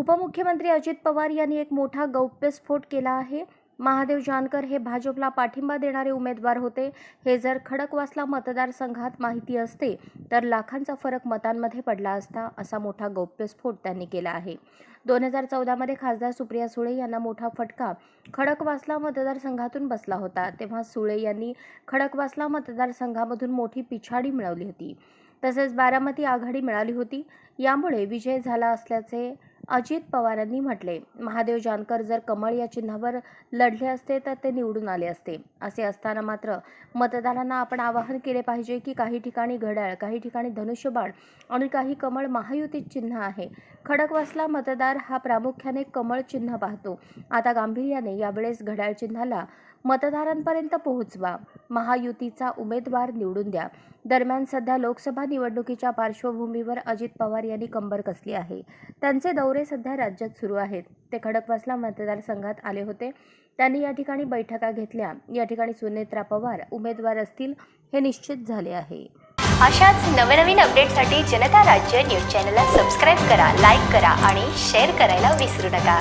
उपमुख्यमंत्री अजित पवार यांनी एक मोठा गौप्यस्फोट केला आहे. महादेव जानकर हे भाजपला पाठिंबा देणारे उमेदवार होते. हे जर खडकवासला मतदारसंघात माहिती असते तर लाखांचा फरक मतांमध्ये पडला असता असा मोठा गौप्यस्फोट त्यांनी केला आहे. दोन हजार चौदामध्ये खासदार सुप्रिया सुळे यांना मोठा फटका खडकवासला मतदारसंघातून बसला होता तेव्हा सुळे यांनी खडकवासला मतदारसंघामधून मोठी पिछाडी मिळवली होती. तसेच बारामती आघाडी मिळाली होती. यामुळे विजय झाला असल्याचे अजित पवारांनी म्हटले महादेव जानकर जर कमळ या चिन्हावर लढले असते तर ते निवडून आले असते. असे असताना मात्र मतदारांना आपण आवाहन केले पाहिजे की काही ठिकाणी घड्याळ काही ठिकाणी धनुष्यबाण आणि काही कमळ महायुतीत चिन्ह आहे. खडकवासला मतदार हा प्रामुख्याने कमळ चिन्ह पाहतो. आता गांभीर्याने यावेळेस घड्याळ चिन्हाला मतदारांपर्यंत पोहोचवा. महायुतीचा उमेदवार निवडून द्या. दरम्यान सध्या लोकसभा निवडणुकीच्या पार्श्वभूमीवर अजित पवार यांनी कंबर कसली आहे? त्यांचे दौरे सध्या राज्यात सुरू आहेत. ते खडकवासला मतदारसंघात आले होते. त्यांनी या ठिकाणी बैठका घेतल्या. या ठिकाणी सुनेत्रा पवार उमेदवार असतील हे निश्चित झाले आहे. अशाच नवनवीन अपडेटसाठी जनता राज्य न्यूज चॅनलला सबस्क्राईब करा लाईक करा आणि शेअर करायला विसरू नका.